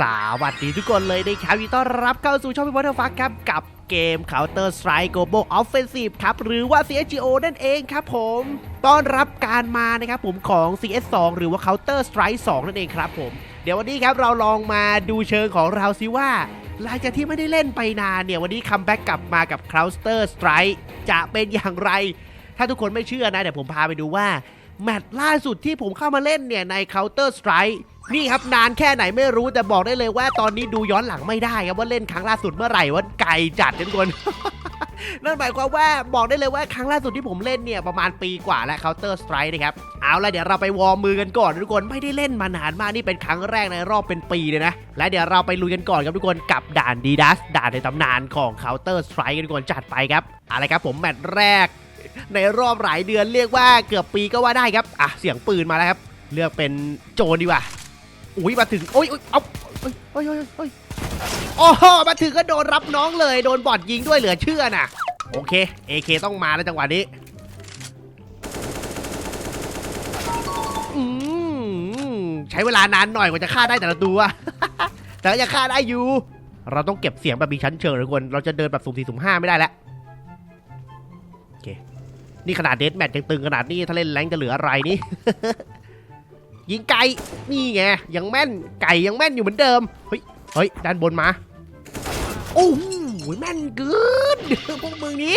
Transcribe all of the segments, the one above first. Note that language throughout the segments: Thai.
สวัสดีทุกคนเลยนะครับยินดีต้อนรับเข้าสู่ช่องพิวัตเตอร์ฟักครับกับเกม Counter Strike Global Offensive ครับ หรือว่า CSGO นั่นเองครับผมต้อนรับการมานะครับผมของ CS2 หรือว่า Counter Strike 2 นั่นเองครับผม เดี๋ยววันนี้ครับเราลองมาดูเชิงของเราซิว่าหลังจากที่ไม่ได้เล่นไปนานเนี่ย วันนี้คัมแบ็กกลับมากับ Counter Strike จะเป็นอย่างไร ถ้าทุกคนไม่เชื่อนะเดี๋ยวผมพาไปดูว่าแมตช์ล่าสุดที่ผมเข้ามาเล่นเนี่ยใน Counter Strike นี่ครับนานแค่ไหนไม่รู้แต่บอกได้เลยว่าตอนนี้ดูย้อนหลังไม่ได้ครับว่าเล่นครั้งล่าสุดเมื่อไหร่ว่าไกลจัดทุกคนนั่นหมายความว่าบอกได้เลยว่าครั้งล่าสุดที่ผมเล่นเนี่ยประมาณปีกว่าแล้ว Counter Strike นะครับ เอาละเดี๋ยวเราไปวอร์มมือกันก่อนทุกคนไม่ได้เล่นมานานมากนี่เป็นครั้งแรกในรอบเป็นปีเลยนะ และเดี๋ยวเราไปลุยกันก่อนครับทุกคนกับด่านดีดัสด่านในตำนานของ Counter Strike กันทุกคนจัดไปครับอะไรครับผมแมตช์แรก ในรอบหลายเดือนเรียกว่าเกือบปีก็ว่าได้ครับอะเสียงปืนมาแล้วครับเลือกเป็นโจรดีกว่า อุ้ยมาถึงโอ้ยโอ้ยเอาเอ้ยเอ้ยเอ้ยเอ้ยโอ้โหมาถึงก็โดนรับน้องเลย โดนบอดยิงด้วยเหลือเชื่อน่ะ โอเค AK ต้องมาแล้วจังหวะนี้ใช้เวลานานหน่อยกว่าจะฆ่าได้แต่ละตัว แต่ก็ยังฆ่าได้อยู่ เราต้องเก็บเสียงแบบมีชั้นเชิงทุกคน เราจะเดินแบบสุ่มสี่สุ่มห้าไม่ได้แล้วนี่ขนาดเดสแมทยังตึงขนาดนี้ ถ้าเล่นแรงจะเหลืออะไรนี่ ยิงไก่นี่ไงยังแม่นไก่ยังแม่นอยู่เหมือนเดิมเฮ้ยเฮ้ยด้านบนมาโอ้โหแม่นเกินพวกมึงนี้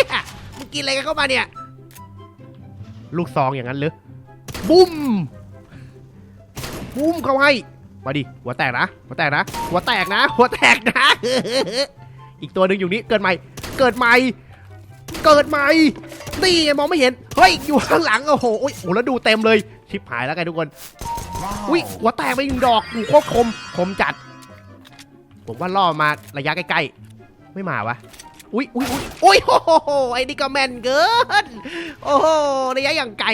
มึงกินอะไรกันเข้ามาเนี่ย ลูกซองอย่างนั้นหรือบุ้มบุ้มเขาให้มาดิหัวแตกนะหัวแตกนะหัวแตกนะ หัวแตกนะ อีกตัวหนึ่งอยู่นี้เกิดใหม่ เกิดใหม่ เกิดใหม่นี่มองไม่เห็นเฮ้ยอยู่ข้างหลังโอ้โหโอ้โอ้แล้วดูเต็มเลยชิบหายแล้วกันทุกคน อุ้ยหัวแตกไปหนึ่งดอกอูโคตรคมคมจัด ผมว่าล่อมาระยะใกล้ๆ ไม่มาวะอุ้ยอุ้ยอุ้ยอุ้ยโอ้โหไอ้นี่ก็แม่นเกิน โอ้โหระยะอย่างไกล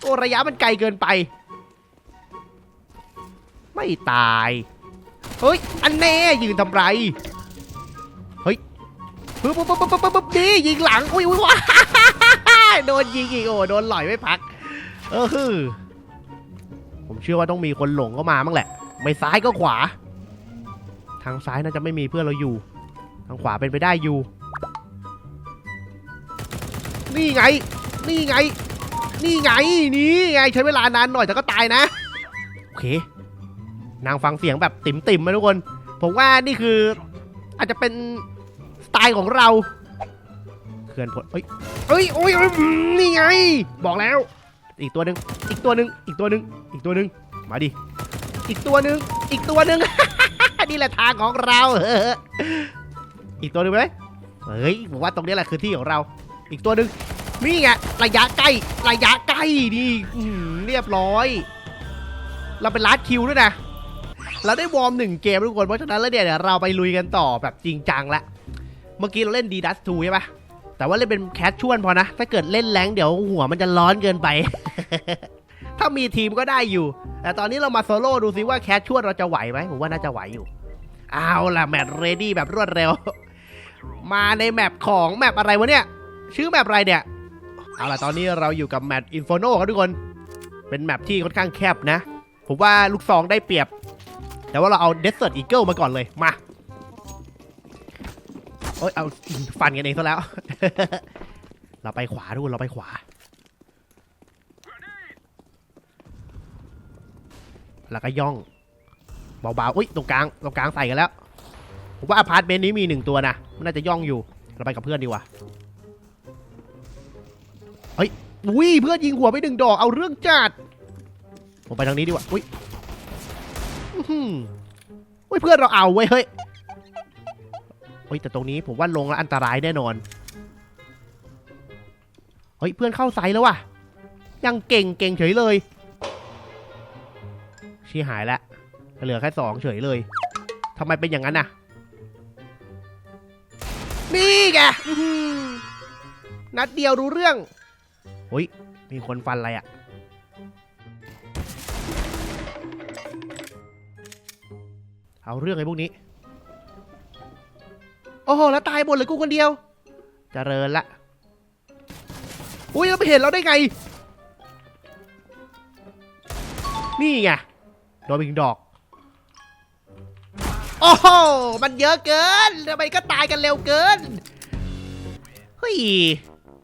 โอ้ระยะมันไกลเกินไป ไม่ตายเฮ้ยอันแน่ยืนทำไรปึ๊บปึ๊บปึ๊บปึ๊บปึ๊บปึ๊บดียิงหลังอุ้ยอุ้ยว้าโดนยิงอีกโอ้โดนหล่อยไม่พัก เออคือ ผมเชื่อว่าต้องมีคนหลงเข้ามาบ้างแหละ ไม่ซ้ายก็ขวา ทางซ้ายน่าจะไม่มีเพื่อนเราอยู่ ทางขวาเป็นไปได้อยู่ นี่ไง นี่ไง นี่ไง นี่ไงใช้เวลานานหน่อยแต่ก็ตายนะ โอเค นางฟังเสียงแบบติ่มๆนะทุกคน ผมว่านี่คือ อาจจะเป็นสไตล์ของเรา เขื่อนผลเอ้ยเอ้ยโอ้ยเอ้ยนี่ไง บอกแล้ว อีกตัวหนึ่งอีกตัวหนึ่งอีกตัวหนึ่งอีกตัวหนึ่งมาดิ อีกตัวหนึ่งอีกตัวหนึ่ง นี่แหละทางของเราอีกตัวหนึ่งไหมเฮ้ยผมว่าตรงนี้แหละคือที่ของเรา อีกตัวหนึ่งนี่ไงระยะใกล้ระยะใกล้นี่เรียบร้อย เราเป็นลัดคิวด้วยนะเราได้วอร์มหนึ่งเกมทุกคนเพราะฉะนั้นแล้วเนี่ยเดี๋ยวเราไปลุยกันต่อแบบจริงจังละเมื่อกี้เราเล่นดีดัสทูใช่ปะ แต่ว่าเล่นเป็นแคชชวลพอนะ ถ้าเกิดเล่นแรงเดี๋ยวหัวมันจะร้อนเกินไป ถ้ามีทีมก็ได้อยู่ แต่ตอนนี้เรามาโซโล่ดูซิว่าแคชชวลเราจะไหวไหมผมว่าน่าจะไหวอยู่ เอาล่ะแมตช์เรดี้แบบรวดเร็ว มาในแมปของแมปอะไรวะเนี่ย ชื่อแมปอะไรเนี่ย เอาล่ะตอนนี้เราอยู่กับแมปอินฟโนครับทุกคน เป็นแมปที่ค่อนข้างแคบนะ ผมว่าลูกซองได้เปรียบ แต่ว่าเราเอาเดสเซ r ร์อีเกิลมาก่อนเลย มา โอ้ยเอาฟันกันเองซะแล้ว เราไปขวาทุกคนเราไปขวา แล้วก็ย่องเบาๆอุ้ยตรงกลางตรงกลางใส่กันแล้วผมว่าอพาร์ตเมนต์นี้มีหนึ่งตัวนะมันน่าจะย่องอยู่ เราไปกับเพื่อนดีกว่าเฮ้ยอุ้ยเพื่อนยิงหัวไปหนึ่งดอกเอาเรื่องจัดผมไปทางนี้ดีกว่าอุ้ยอุ้ยเพื่อนเราเอาไว้เฮ้ย เฮ้ยแต่ตรงนี้ผมว่าลงแล้วอันตรายแน่นอน เฮ้ยเพื่อนเข้าไซแล้วว่ะ ยังเก่งเก่งเฉยเลย ชี้หายแล้วเหลือแค่สองเฉยเลยทำไมเป็นอย่างนั้นน่ะ นี่แกนัดเดียวรู้เรื่องเฮ้ยมีคนฟันอะไรอะ่ะเอาเรื่องไอ้พวกนี้ อ้โหแล้วตายหมดเลยกูคนเดียวจเจริญละอุ้ยเราไปเห็นเราได้ไง นี่ไงโดนไปถึงดอก โอ้โหมันเยอะเกินทำไมก็ตายกันเร็วเกินเฮ้ย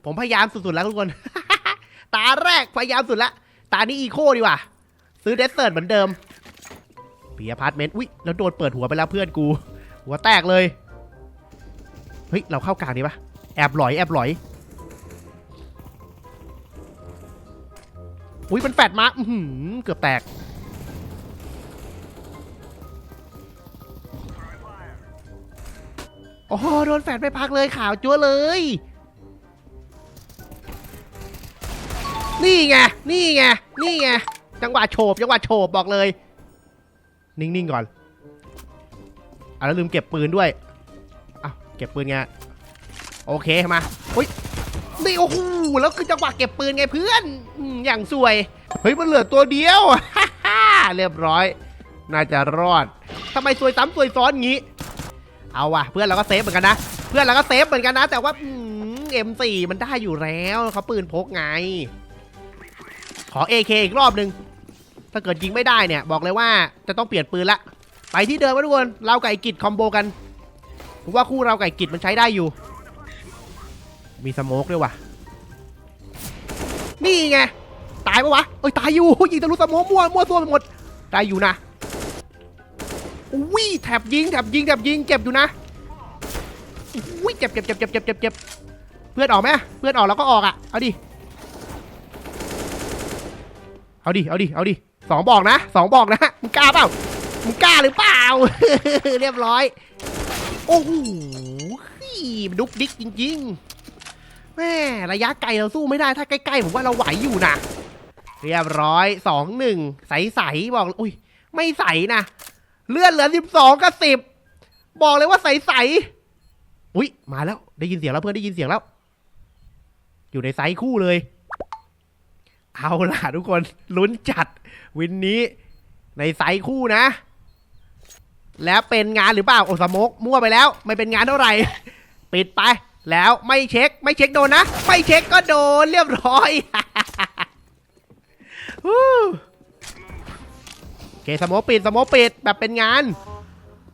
ผมพยายามสุดๆแล้วทุกคน ตาแรกพยายามสุดละ ตานี้อีโคดีกว่า ซื้อเดสเซิร์ตเหมือนเดิมปีอพาร์ตเมนต์ อุ๊ย แล้วโดนเปิดหัวไปแล้วเพื่อนกู หัวแตกเลย เฮ้ย เราเข้ากลางดีปะแอบหลอย แอบหลอย อุ้ยมันแฟดมาอื้อหือเกือบแตก โอ้โดนแฟดไปพักเลยขาวจั๊วเลย นี่ไง นี่ไง นี่ไง จังหวะโฉบ จังหวะโฉบบอกเลย นิ่ง ๆ ก่อนอะแล้วลืมเก็บปืนด้วย เก็บปืนไงโอเคมาอุ้ยนี่โอ้โหแล้วคือจังหวะเก็บปืนไงเพื่อนอย่างสวยเฮ้ยมันเหลือตัวเดียวเรียบร้อย น่าจะรอดทำไมสวยซ้ำสวยซ้อนงี้ เอาว่ะเพื่อนเราก็เซฟเหมือนกันนะเพื่อนเราก็เซฟเหมือนกันนะ แต่ว่าเอ็มสี่มันได้อยู่แล้วเขาปืนพกไง ขอ AK อีกรอบหนึ่งถ้าเกิดยิงไม่ได้เนี่ย บอกเลยว่าจะต้องเปลี่ยนปืนละ ไปที่เดิมนะทุกคน เราไก่กิจคอมโบกัน ผมว่าคู่เราไก่กิจมันใช้ได้อยู่ มีสโมกด้วยว่ะ นี่ไง ตายปะวะเอ้ยตายอยู่ ยิงทะลุสโมกมั่วมั่วตัวไปหมด ตายอยู่นะอุ้ยแถบยิงแถบยิงแถบยิงเจ็บอยู่นะอุ้ยเจ็บเจ็บเจ็บเจ็บเจ็บเจ็บเจ็บเพื่อนออกไหมเพื่อนออกแล้วก็ออกอะ เอาดิ เอาดิ เอาดิ เอาดิสองบอกนะสองบอกนะ มึงกล้าเปล่า มึงกล้าหรือเปล่า เรียบร้อย โอ้โหมันดุกดิกจริงๆแม่ระยะไกลเราสู้ไม่ได้ถ้าใกล้ๆผมว่าเราไหวอยู่นะเรียบร้อยสองหนึ่งใสๆบอกอุ้ยไม่ใสนะเลื่อนเหลือสิบสองกับสิบบอกเลยว่าใสๆอุ้ยมาแล้วได้ยินเสียงแล้วเพื่อนได้ยินเสียงแล้ว อยู่ในไซส์คู่เลย เอาล่ะทุกคนลุ้นจัด วินนี้ในไซส์คู่นะ แล้วเป็นงานหรือเปล่าโอสโมกมั่วไปแล้ว ไม่เป็นงานเท่าไหร่ ปิดไป แล้วไม่เช็คไม่เช็คโดนนะ ไม่เช็คก็โดนเรียบร้อยโอเคสโมกปิดสโมกปิดแบบเป็นงาน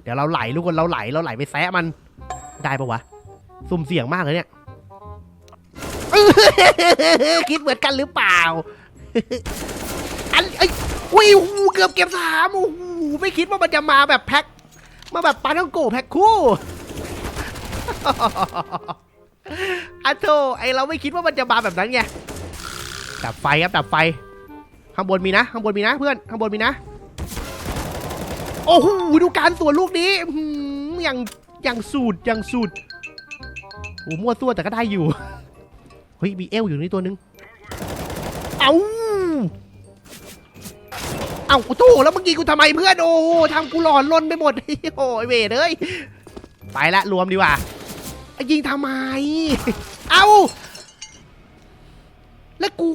เดี๋ยวเราไหลทุกคนเราไหลเราไหลไปแซะมันได้ปะวะสุ่มเสี่ยงมากเลยเนี่ยคิดเหมือนกันหรือเปล่า อันไอ้อุ้ยเกือบเก็บสามโอ้โห ไม่คิดว่ามันจะมาแบบแพ็ค มาแบบปาท่องโกแพ็คคู่อะโธไอเราไม่คิดว่ามันจะมาแบบนั้นไงดับไฟครับดับไฟ ข้างบนมีนะ ข้างบนมีนะเพื่อน ข้างบนมีนะ โอ้โหดูการสวนลูกนี้อย่างอย่างสูตรอย่างสูตรโอ้มั่วตัวแต่ก็ได้อยู่ เฮ้ยมีเอลอยู่นี่ตัวนึง เอา อาโอ้โหแล้วเมื่อกี้กูทำไมเพื่อนโอ้โหทำกูหลอนลนไปหมดโอ้ยเวทเอ้ยไปละรวมดีกว่ายิงทำไม เอาแล้วกู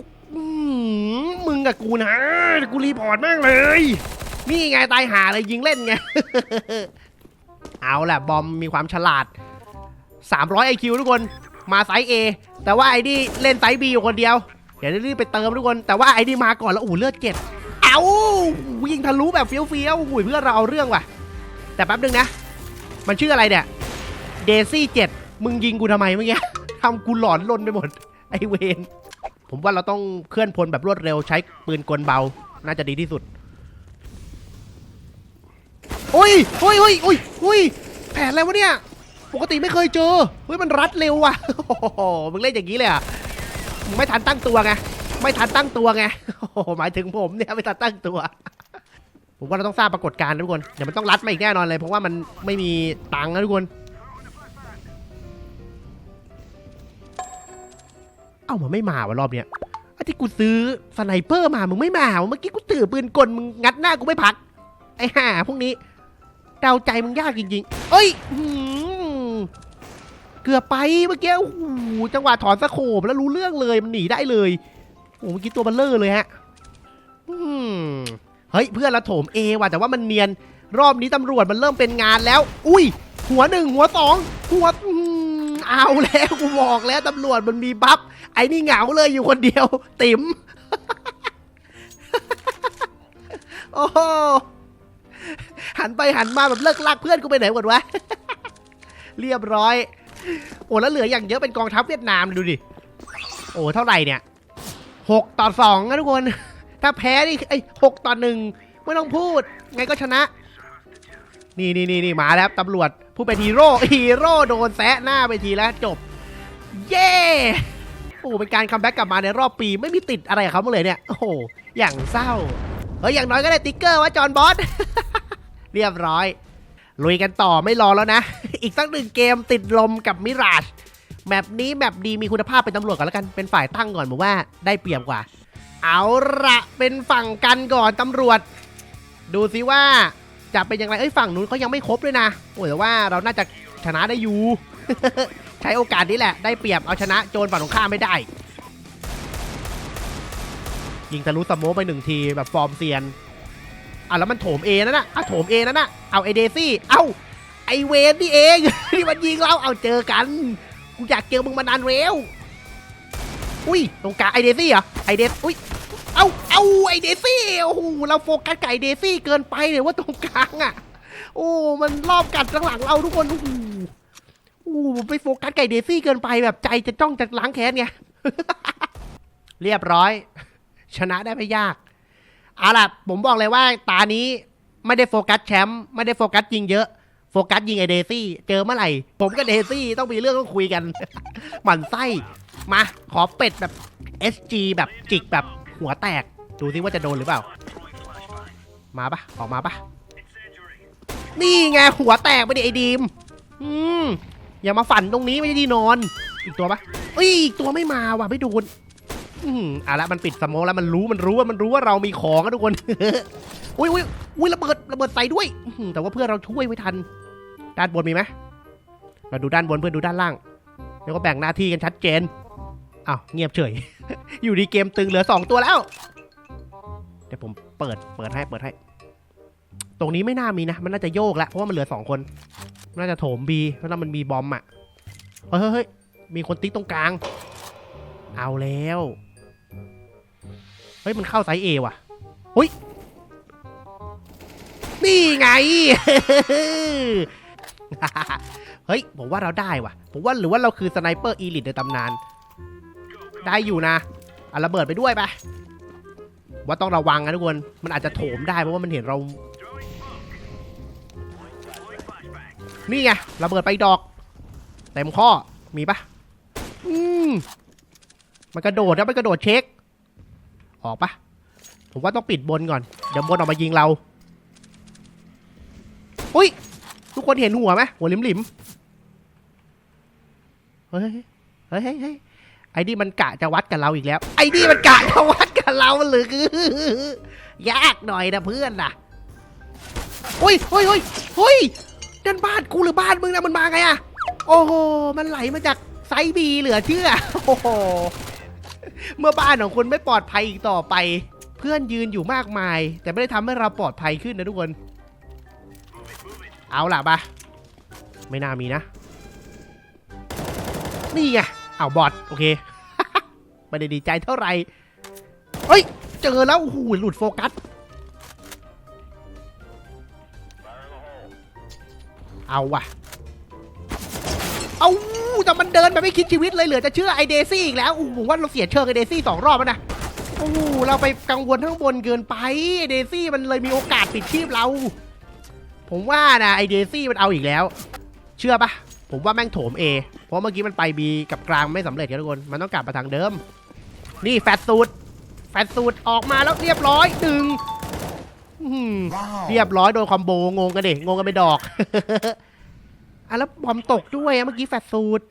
มึงกับกูนะ กูรีพอร์ตม่งเลย นี่ไงตายหาเลยยิงเล่นไง เอาแหละบอมมีความฉลาด 300 IQ ทุกคนมาไซส์ A แต่ว่าไอ้นี่เล่นไซส์ B อยู่คนเดียว เดี๋ยวรีบไปเติมทุกคน แต่ว่าไอ้นี่มาก่อนแล้วอู้เลือดเจ็ด เอายิงทะลุแบบเฟี้ยวเฟี้ยวๆอุ้ยเพื่อนเราเอาเรื่องว่ะ แต่แป๊บนึงนะ มันชื่ออะไรเนี่ย เดซี่เจ็ดมึงยิงกูทำไมเมื่อกี้ทำกูหลอนลนไปหมด ไอเวนผมว่าเราต้องเคลื่อนพลแบบรวดเร็วใช้ปืนกลเบา น่าจะดีที่สุดโอ้ยโอ้ยโอ้ยโอ้ยโอ้ยแผนอะไรวะเนี่ย ปกติไม่เคยเจอเฮ้ยมันรัดเร็วว่ะโอ้โหมึงเล่นอย่างนี้เลยอะมึงไม่ทันตั้งตัวไง ไม่ทันตั้งตัวไงโอ้หมายถึงผมเนี่ยไม่ทันตั้งตัว ผมว่าเราต้องสร้างปรากฏการณ์นะทุกคนเดี๋ยวมันต้องรัดมาอีกแน่นอนเลยเพราะว่ามันไม่มีตังค์นะทุกคน เอ้ามันไม่มาวะรอบเนี้ยไอ้ที่กูซื้อสไนเปอร์มามึงไม่มาวะเมื่อกี้กูถือปืนกลมึงงัดหน้ากูไม่พัก ไอ้ห่าพวกนี้เดาใจมึงยากจริงๆ เอ้ยเกือบไปเมื่อกี้โอ้โหจังหวะถอนสะโขบแล้วรู้เรื่องเลยมันหนีได้เลย โอ้เมื่อกี้ตัวมันเลอร์เลยฮะเฮ้ยเพื่อนเราโถมเอว่ะแต่ว่ามันเนียน รอบนี้ตำรวจมันเริ่มเป็นงานแล้ว อุ้ย หัวหนึ่งหัวสองหัวอืมเอาแล้วกูบอกแล้วตำรวจมันมีบัฟไอ้นี่เหงาเลยอยู่คนเดียว ติ๋มโอ้โหหันไปหันมาแบบเลิกลากเพื่อนกูไปไหนหมดวะเรียบร้อย โอ้แล้วเหลืออย่างเยอะเป็นกองทัพเวียดนามดูดิโอ้เท่าไหร่เนี่ย หกต่อสองนะทุกคน ถ้าแพ้นี่ไอ้หกต่อหนึ่งไม่ต้องพูด ไงก็ชนะ นี่นี่นี่นี่มาแล้วตำรวจผู้เป็นฮีโร่ฮีโร่โดนแซะหน้าไปทีแล้วจบ เย้โอ้เป็นการคัมแบ็กกลับมาในรอบปีไม่มีติดอะไรเขาเลยเนี่ย โอ้โห อย่างเศร้าเฮ้ยอย่างน้อยก็ได้ติ๊กเกอร์ว่าจอห์นบอส เรียบร้อย ลุยกันต่อไม่รอแล้วนะ อีกสักหนึ่งเกมติดลมกับมิราช แมปนี้แมปดีมีคุณภาพเป็นตำรวจก่อนแล้วกัน เป็นฝ่ายตั้งก่อนผมว่าได้เปรียบกว่า เอาละเป็นฝั่งกันก่อนตำรวจ ดูซิว่าจะเป็นยังไงเอ้ยฝั่งนู้นเขายังไม่ครบด้วยนะโอ้ยแต่ว่าเราน่าจะชนะได้อยู่ใช้โอกาสนี้แหละ ได้เปรียบเอาชนะโจรฝั่งตรงข้ามไม่ได้ ยิงทะลุสโมไปหนึ่งทีแบบฟอร์มเซียนอะแล้วมันโถมเอนั่นน่ะอะโถมเอนั่นน่ะเอาไอเดซี่ เอ้าไอเวนนี่เองที่มันยิงเราเอาเจอกัน กูอยากเจอมึงมานานแล้วอุ้ยตรงกลางไอเดซี่เหรอไอเดซอุ้ยเอาเอาไอเดซี่โอ้โหเราโฟกัสกับไอเดซี่เกินไปเลยว่าตรงกลางอะ โอ้มันรอบกัดข้างหลังเราทุกคนโอ้โหโอ้ไปโฟกัสไก่เดซี่เกินไปแบบใจจะจ้องจะล้างแค้นไงเรียบร้อย ชนะได้ไม่ยากเอาล่ะผมบอกเลยว่าตานี้ไม่ได้โฟกัสแชมป์ไม่ได้โฟกัสยิงเยอะ โฟกัสยิงไอเดซี่ เจอเมื่อไหร่ ผมกับเดซี่ต้องมีเรื่องต้องคุยกัน หมั่นไส้ มา ขอเป็ดแบบ SG แบบจิกแบบหัวแตก ดูซิว่าจะโดนหรือเปล่า มาปะออกมาปะนี่ไงหัวแตกไปดิไอดีม อืม อย่ามาฝันตรงนี้ไม่ใช่ที่นอน อีกตัวปะเอ้ยอีกตัวไม่มาว่ะไม่โดน อืมอะละมันปิดสโมองแล้วมันรู้มันรู้ว่ามันรู้ว่าเรามีของอะทุกคน อุ้ยอุ้ยอุ้ยระเบิดระเบิดใส่ด้วย อื้อหือแต่ว่าเพื่อนเราช่วยไม่ทัน ด้านบนมีไหมเราดูด้านบนเพื่อดูด้านล่าง แล้วก็แบ่งหน้าที่กันชัดเจนอ้าวเงียบเฉย อยู่ดีเกมตึงเหลือสองตัวแล้วเดี๋ยวผมเปิดเปิดให้เปิดให้ ตรงนี้ไม่น่ามีนะ มันน่าจะโยกแล้วเพราะว่ามันเหลือสองคน น่าจะโถมบีเพราะว่ามันมีบอมอะเฮ้ยเฮ้ยเฮ้ยมีคนติ๊กตรงกลาง เอาแล้วเฮ้ยมันเข้าไซส์เอว่ะหุ้ยนี่ไง เฮ้ยผมว่าเราได้ว่ะ ผมว่าหรือว่าเราคือสไนเปอร์อีลิทในตำนาน ได้อยู่นะเอาระเบิดไปด้วยไปะว่าต้องระวังนะทุกคน มันอาจจะโถมได้เพราะว่ามันเห็นเรา นี่ไงระเบิดไปดอกเต็มข้อมีปะอืมมันกระโดดแล้วมันกระโดดเช็ค ออกปะผมว่าต้องปิดบนก่อน เดี๋ยวบนออกมายิงเรา อุ้ย ทุกคนเห็นหัวไหมหัวหลิมหลิมเฮ้ยเฮ้ยเฮ้ยไอ้นี่มันกะจะวัดกับเราอีกแล้ว ไอ้นี่มันกะจะวัดกับเราหรือคือยากหน่อยนะเพื่อนนะโอ้ยเฮ้ยเฮ้ยเฮ้ยนั่นบ้านกูหรือบ้านมึงนะมันมาไงอะโอ้โหมันไหลมาจากไซบีเหลือเชื่อโอ้โหเมื่อบ้านของคุณไม่ปลอดภัยอีกต่อไป เพื่อนยืนอยู่มากมาย แต่ไม่ได้ทำให้เราปลอดภัยขึ้นนะทุกคน เอาล่ะปะไม่น่ามีนะ นี่ไงเอาบอทโอเค ไม่ได้ดีใจเท่าไหร่เฮ้ย เจอแล้วโอ้โหหลุดโฟกัส เอาว่ะ เอาแต่มันเดินแบบไม่คิดชีวิตเลยเหลือจะเชื่อไอเดซี่อีกแล้วโอ้โหว่าเราเสียเชิงไอเดซี่สองรอบแล้วนะโอ้เราไปกังวลข้างบนเกินไปไอเดซี่มันเลยมีโอกาสปิดชีพเรา ผมว่านะไอเดซี่มันเอาอีกแล้ว เชื่อปะผมว่าแม่งโถม A เพราะเมื่อกี้มันไป B กับกลางไม่สำเร็จครับทุกคน มันต้องกลับมาทางเดิม นี่แฟตสูตรแฟตสูตรออกมาแล้วเรียบร้อยดึงอื้อหือเรียบร้อยโดนคอมโบงงกันดิงงกันไปดอกอะแล้วบอมตกด้วยอะเมื่อกี้แฟตสูตร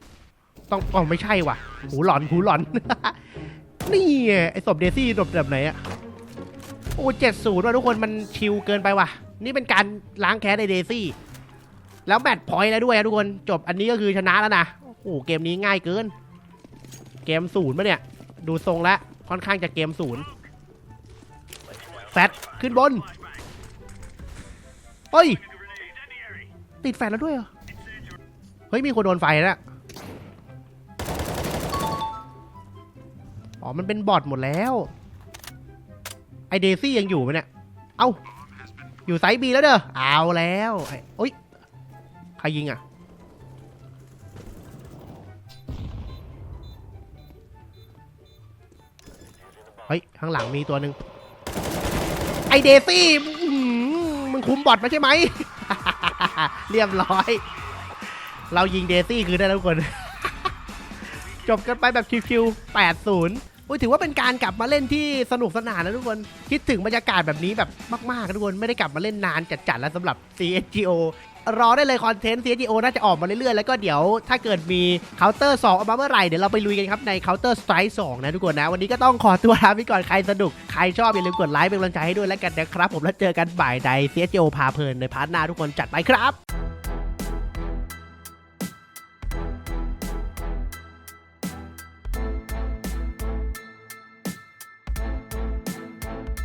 ต้องอ๋อไม่ใช่ว่ะหูหลอนหูหลอน นี่ไงไอ้ศพเดซี่ศพแบบไหนอะ โอ้เจ็ดศูนย์ว่ะทุกคนมันชิลเกินไปว่ะ นี่เป็นการล้างแค้นในเดซี่ แล้วแมตช์พอยต์แล้วด้วยอะทุกคนจบอันนี้ก็คือชนะแล้วนะโอ้โหเกมนี้ง่ายเกิน เกมศูนย์ปะเนี่ย ดูทรงแล้วค่อนข้างจะเกมศูนย์แฟตขึ้นบนเฮ้ย ติดแฟตแล้วด้วยเหรอ เฮ้ย มีคนโดนไฟแล้วอ๋อ มันเป็นบอทหมดแล้ว ไอเดซี่ยังอยู่ไหมเนี่ย เอ้า อยู่ไซส์บีแล้วเด้อ เอาแล้วไอ้โอ๊ย ใครยิงอะ เฮ้ย ข้างหลังมีตัวหนึ่งไอเดซี่มึงคุมบอทมาใช่ไหม เรียบร้อย เรายิงเดซี่คือได้แล้วทุกคน จบกันไปแบบชิวๆ8-0อุ้ย ถือว่าเป็นการกลับมาเล่นที่สนุกสนานนะทุกคนคิดถึงบรรยากาศแบบนี้แบบมากๆทุกคนไม่ได้กลับมาเล่นนานจัดๆแล้วสำหรับ CSGO รอได้เลยคอนเทนต์ CSGO น่าจะออกมาเรื่อยๆ แล้วก็เดี๋ยวถ้าเกิดมีเคาน์เตอร์2ออกมาเมื่อไหร่ เดี๋ยวเราไปลุยกันครับใน Counter Strike 2 นะทุกคนนะ วันนี้ก็ต้องขอตัวลาไปก่อนใครสนุก ใครชอบอย่าลืมกดไลค์เป็นกำลังใจให้ด้วยแล้วกันนะครับ ผมแล้วเจอกันบ่ายใด CSGO พาเพลินในพาร์ทหน้าทุกคนจัดไปครับ